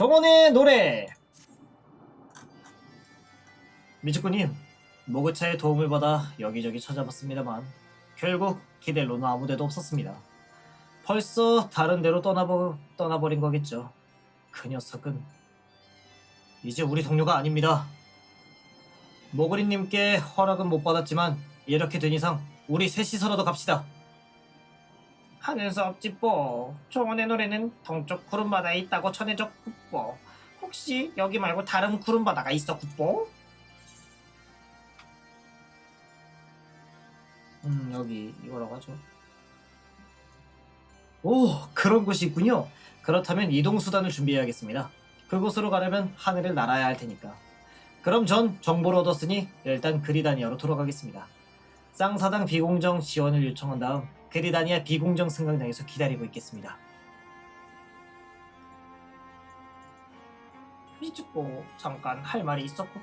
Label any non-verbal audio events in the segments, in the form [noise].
정원의 노래 미즈쿠님 모그차의 도움을 받아 여기저기 찾아봤습니다만 결국 기델로는 아무데도 없었습니다. 벌써 다른 데로 떠나버, 떠나버린 거겠죠. 그 녀석은 이제 우리 동료가 아닙니다. 모그리님께 허락은 못 받았지만 이렇게 된 이상 우리 셋이서라도 갑시다. 하는 수 없지 뽀. 정원의 노래는 동쪽 구름바다에 있다고 전해졌고 뽀. 혹시 여기 말고 다른 구름바다가 있었고 뽀? 음 여기 이거라고 하죠. 오 그런 곳이 있군요. 그렇다면 이동 수단을 준비해야겠습니다. 그곳으로 가려면 하늘을 날아야 할 테니까. 그럼 전 정보를 얻었으니 일단 그리다니아로 돌아가겠습니다. 쌍사당 비공정 지원을 요청한 다음 그리다니아 비공정 승강장에서 기다리고 있겠습니다. 미즈코 잠깐 할 말이 있었고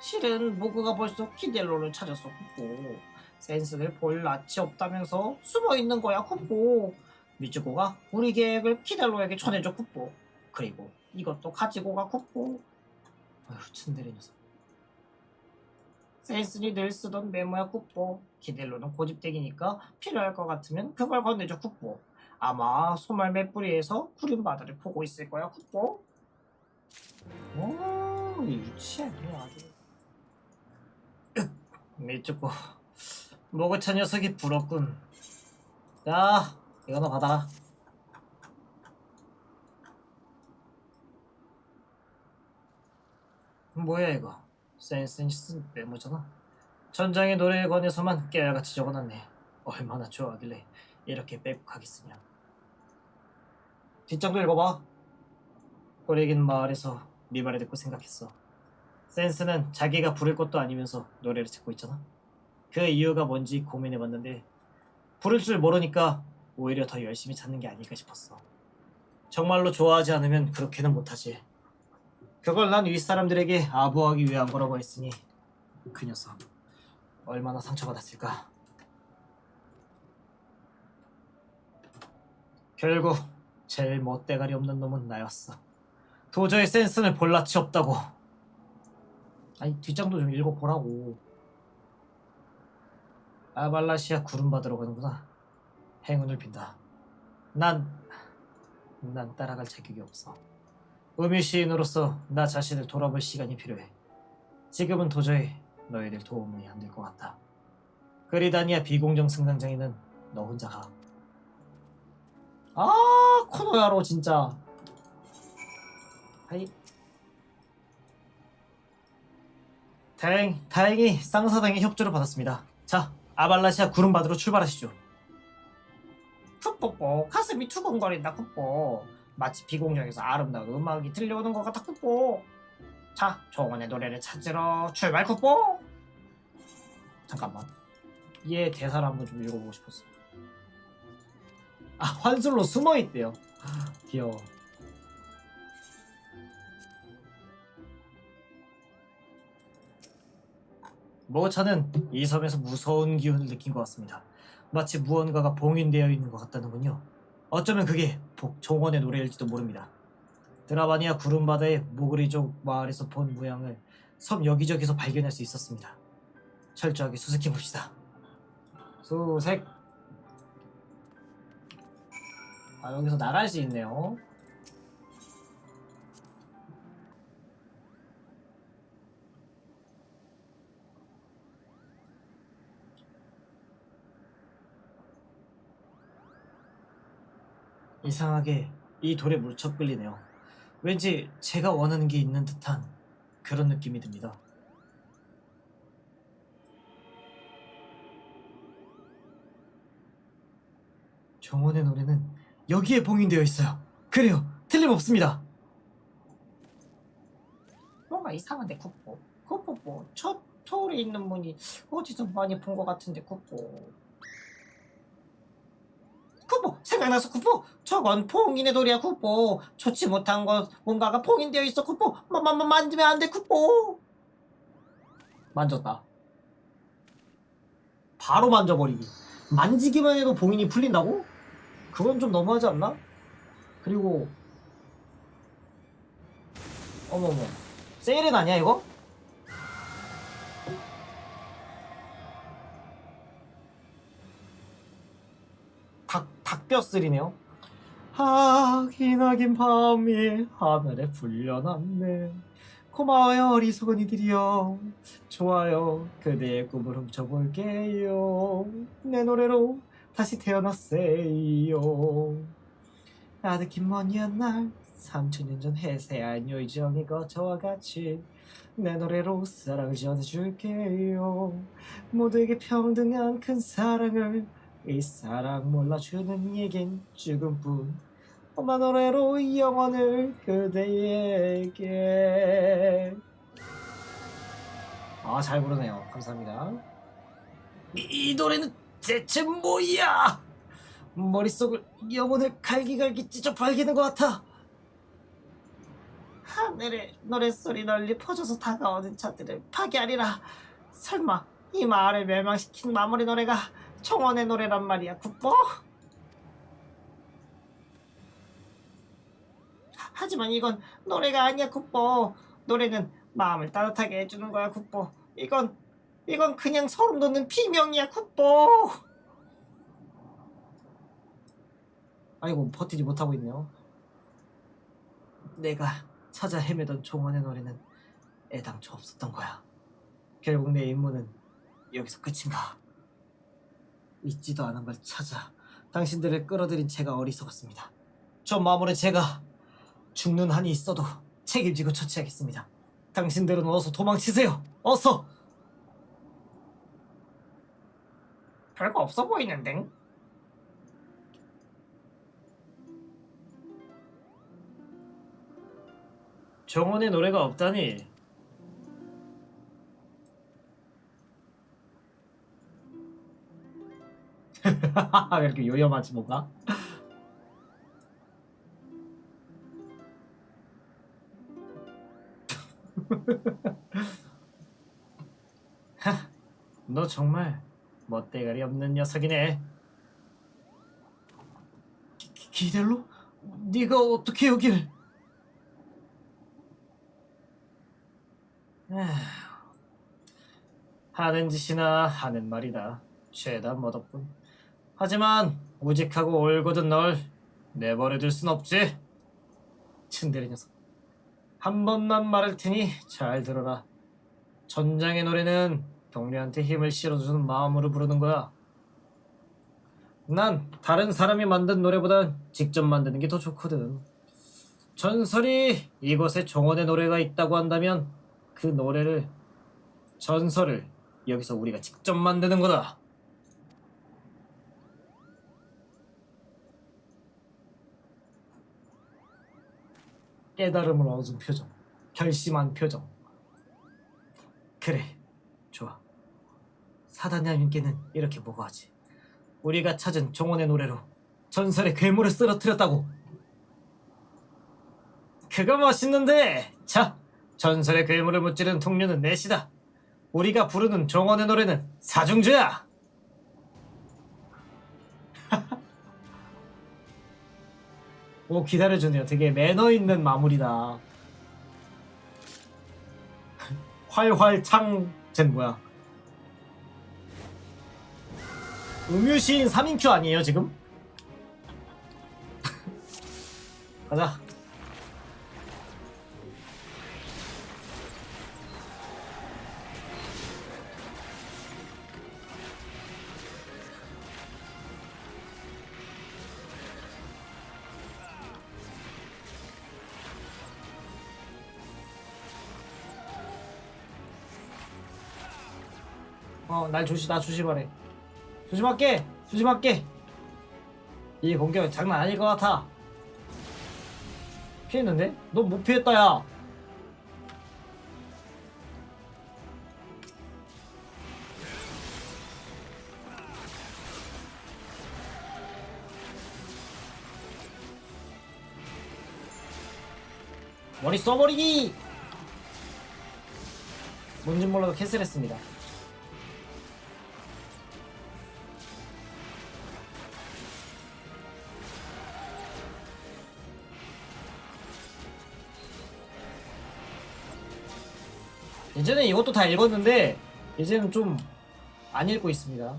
실은 모그가 벌써 키델로를 찾았었고 센스를 볼 낯이 없다면서 숨어 있는 거야 쿠뽀 미즈코가 우리 계획을 키델로에게 전해줘 쿠뽀 그리고 이것도 가지고 가 쿠뽀 아휴 츤데레 녀석 센스니 늘 쓰던 메모야 쿠뽀 키델로는 고집쟁이니까 필요할 것 같으면 그걸 건네줘 쿠뽀 아마 소말 맷뿌리에서 구름 바다를 보고 있을 거야 쿠뽀 오 유치하네 아주. 으, 미츠코 모그차 녀석이 부럽군. 자 이거나 받아라. 뭐야 이거 센스니 쓴 메모잖아. 전장의 노래에 관해서만 깨알같이 적어놨네. 얼마나 좋아하길래 이렇게 빼곡하게 쓰냐. 뒷장도 읽어봐. 꼬리긴 마을에서 네 말을 듣고 생각했어. 센스는 자기가 부를 것도 아니면서 노래를 찾고 있잖아. 그 이유가 뭔지 고민해봤는데 부를 줄 모르니까 오히려 더 열심히 찾는 게 아닐까 싶었어. 정말로 좋아하지 않으면 그렇게는 못하지 그걸 난 윗사람들에게 아부하기 위한 거라고 했으니 그 녀석 얼마나 상처받았을까? 결국 제일 멋대가리 없는 놈은 나였어. 도저히 센스는 볼 낯이 없다고. 아니 뒷장도 좀 읽어보라고. 아발라시아 구름 받으러 가는구나. 행운을 빈다. 난... 난 따라갈 자격이 없어 음유 시인으로서 나 자신을 돌아볼 시간이 필요해 지금은 도저히 너희들 도움이 안 될 것 같아 그리다니아 비공정 승강장에는 너 혼자 가 아, 코노야로 진짜. 하이. 다행, 다행히 쌍사당의 협조를 받았습니다. 자, 아발라시아 구름바다로 출발하시죠. 풋뽀뽀, 가슴이 투근거린다, 풋뽀. 마치 비공정에서 아름다운 음악이 들려오는 것 풋뽀. 자, 정원의 노래를 찾으러 출발, 풋뽀. 잠깐만. 얘 대사를 한번 좀 읽어보고 싶었어. 아 환술로 숨어 있대요. 귀여워. 모차는 이 섬에서 무서운 기운을 느낀 것 같습니다. 마치 무언가가 봉인되어 있는 것 같다는군요. 어쩌면 그게 복종원의 노래일지도 모릅니다. 드라바니아 구름바다의 모그리족 마을에서 본 모양을 섬 여기저기서 발견할 수 있었습니다. 철저하게 수색해 봅시다. 수색. 아 여기서 나갈 수 있네요. 이상하게 이 돌에 물쳐 끌리네요. 왠지 제가 원하는 게 있는 듯한 그런 느낌이 듭니다. 정원의 노래는 여기에 봉인되어 있어요. 그래요. 틀림없습니다. 뭔가 이상한데 쿠뽀. 쿠뽀뽀. 저 터울에 있는 분이 어디서 많이 본 것 같은데 쿠뽀. 생각나서 쿠뽀 저건 봉인의 돌이야 쿠뽀 좋지 못한 것 뭔가가 봉인되어 있어 쿠뽀 만만 만지면 안돼 쿠뽀 만졌다 바로 만져버리기 만지기만 해도 봉인이 풀린다고? 그건 좀 너무하지 않나? 그리고 어머머. 세일은 아니야 이거? 닭 닭뼈슬이네요. 하긴 하긴 밤이 하늘에 불려놨네. 고마워요 어리석은 이들이여. 좋아요 그대의 꿈을 훔쳐볼게요. 내 노래로 다시 태어났어요. 아득히 먼 옛날 3천년 전 해세한 요정이가 저와 같이 내 노래로 사랑을 전해줄게요 모두에게 평등한 큰 사랑을 이 사랑 몰라주는 얘긴 죽음뿐. 엄마 노래로 영원을 그대에게. 아 잘 부르네요. 감사합니다. 이, 이 노래는 대체 뭐야? 머릿속을 영혼을 갈기갈기 찢어 발기는 것 같아. 하늘에 노랫소리 널리 퍼져서 다가오는 자들을 파괴하리라. 설마 이 마을을 멸망시킨 마무리 노래가 청원의 노래란 말이야, 국보? 하지만 이건 노래가 아니야, 국보. 노래는 마음을 따뜻하게 해주는 거야, 국보. 이건 이건 그냥 소름 돋는 비명이야, 국보. 아이고 버티지 못하고 있네요. 내가 찾아 헤매던 종원의 노래는 애당초 없었던 거야. 결국 내 임무는 여기서 끝인가? 잊지도 않은 걸 찾아 당신들을 끌어들인 제가 어리석었습니다. 저 마음으로 제가 죽는 한이 있어도 책임지고 처치하겠습니다. 당신들은 어서 도망치세요. 어서. 별거 없어 보이는데? 정원의 노래가 없다니. 왜 [laughs] 이렇게 요염하지 뭔가? 하, [laughs] 너 정말 멋대가리 없는 녀석이네. 기, 기- 기델로? 네가 어떻게 여길? 하는 짓이나 하는 말이다. 죄다 멋없군. 하지만 우직하고 올곧은 널 내버려둘 순 없지. 츤데레 녀석. 한 번만 말할 테니 잘 들어라. 전장의 노래는 동료한테 힘을 실어주는 마음으로 부르는 거야. 난 다른 사람이 만든 노래보단 직접 만드는 게 더 좋거든. 전설이 이곳에 종원의 노래가 있다고 한다면 그 노래를 전설을 여기서 우리가 직접 만드는 거다. 깨달음을 얻은 표정, 결심한 표정. 그래, 좋아. 사단장님께는 이렇게 보고하지. 우리가 찾은 종원의 노래로 전설의 괴물을 쓰러뜨렸다고. 그거 멋있는데. 자, 전설의 괴물을 무찌르는 동료는 넷이다. 우리가 부르는 종원의 노래는 사중주야. [laughs] 오 기다려주네요. 되게 매너 있는 마무리다. [laughs] 활활 창 쟨 뭐야? 음유시인 3인큐 아니에요 지금? [laughs] 가자. 어, 날 조심, 나 조심하래. 조심할게! 조심할게! 이 공격은 장난 아닐 것 같아. 피했는데? 너못 피했다, 야! 머리 써버리기! 뭔진 몰라도 캔슬했습니다. 이제는 이것도 다 읽었는데 이제는 좀 안 읽고 있습니다.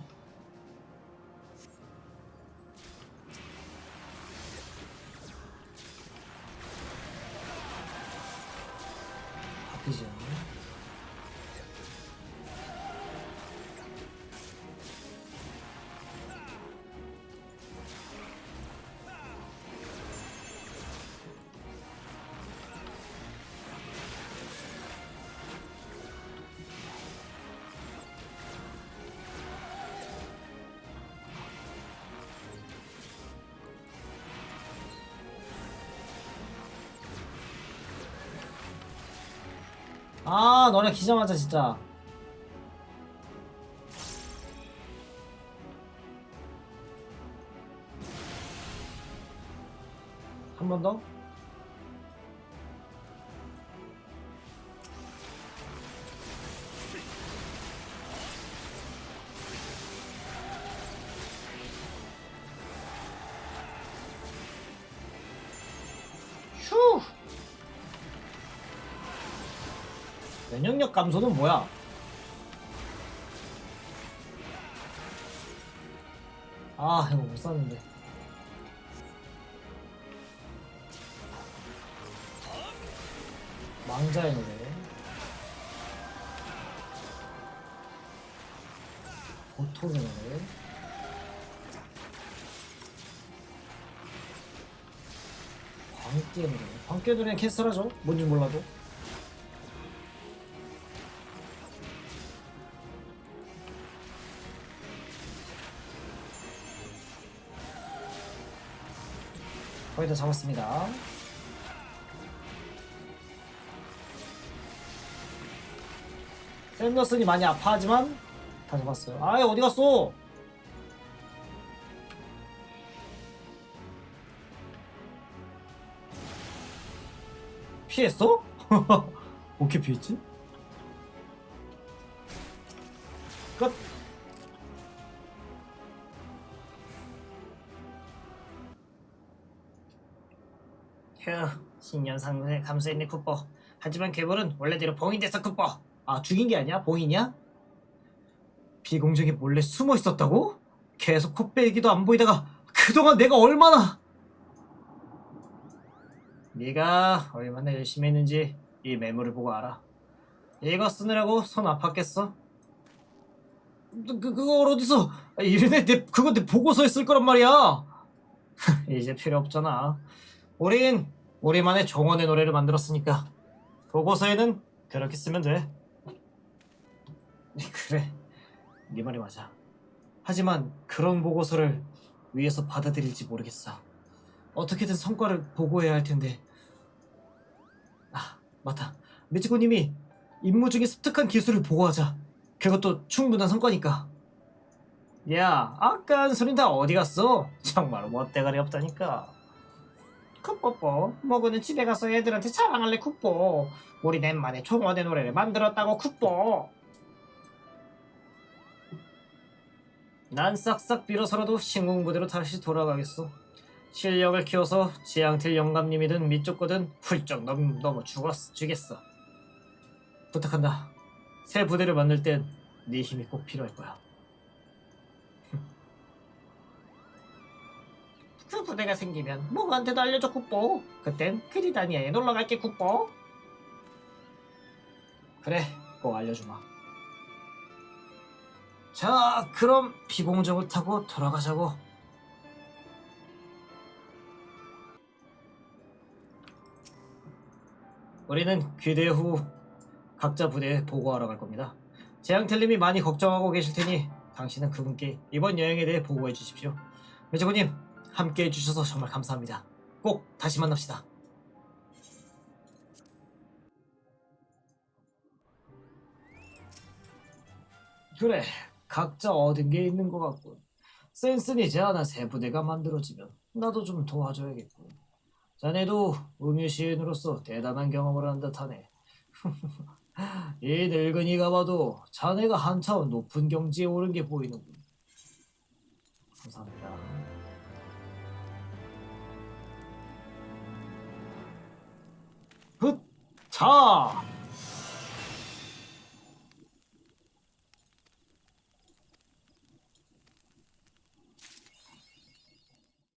아 너네 기자마자 진짜 한 번 더? 면역력 감소는 뭐야? 아 이거 못 샀는데. 망자의 노래 고통의 노래 광기의 노래 광기의 노래는 캐스터라죠? 뭔지 몰라도 거의 다 잡았습니다. 샌더슨이 많이 아파하지만 다 잡았어요. 아이 어디 갔어? 피했어? [laughs] 어떻게 피했지? 끝. 휴, 신년상에 감수했네 쿠퍼. 하지만 괴물은 원래대로 봉인됐어 쿠퍼. 아 죽인 게 아니야? 봉인이야? 비공정이 몰래 숨어 있었다고? 계속 코빼기도 안 보이다가 그동안 내가 얼마나 네가 얼마나 열심히 했는지 이 메모를 보고 알아. 이거 쓰느라고 손 아팠겠어? 그, 그, 그걸 어디서 아, 이래 내 그거 내 보고서에 쓸 거란 말이야. [laughs] 이제 필요 없잖아. 우린 우리만의 정원의 노래를 만들었으니까 보고서에는 그렇게 쓰면 돼. [laughs] 그래, 네 말이 맞아. 하지만 그런 보고서를 위에서 받아들일지 모르겠어. 어떻게든 성과를 보고해야 할 텐데. 아, 맞다. 미치코님이 임무 중에 습득한 기술을 보고하자. 그것도 충분한 성과니까. 야, 아까 한 소린 다 어디 갔어? 정말 멋대가리 없다니까. 쿠뽀뽀. 먹으는 집에 가서 애들한테 자랑할래 쿠뽀. 우리 넷만의 총원의 노래를 만들었다고 쿠뽀. 난 싹싹 빌어서라도 신궁부대로 다시 돌아가겠어 실력을 키워서 지향틀 영감님이든 미쪽거든 훌쩍 넘, 넘어 죽었, 주겠어. 부탁한다. 새 부대를 만들 땐 네 힘이 꼭 필요할 거야 부대가 생기면 뭐한테도 알려줘 쿠뽀 그땐 크리다니아에 놀러갈게 쿠뽀 그래 꼭 알려주마. 자 그럼 비공정을 타고 돌아가자고. 우리는 귀대 후 각자 부대에 보고하러 갈 겁니다. 재앙텔님이 많이 걱정하고 계실 테니 당신은 그분께 이번 여행에 대해 보고해 주십시오. 매저고님 함께 해주셔서 정말 감사합니다. 꼭 다시 만납시다. 그래, 각자 얻은 게 있는 것 같군. 센슨이 제안한 새 부대가 만들어지면 나도 좀 도와줘야겠군. 자네도 음유 시인으로서 대단한 경험을 한 듯하네. [laughs] 이 늙은이가 봐도 자네가 한차원 높은 경지에 오른 게 보이는군. 감사합니다. 굿! 자!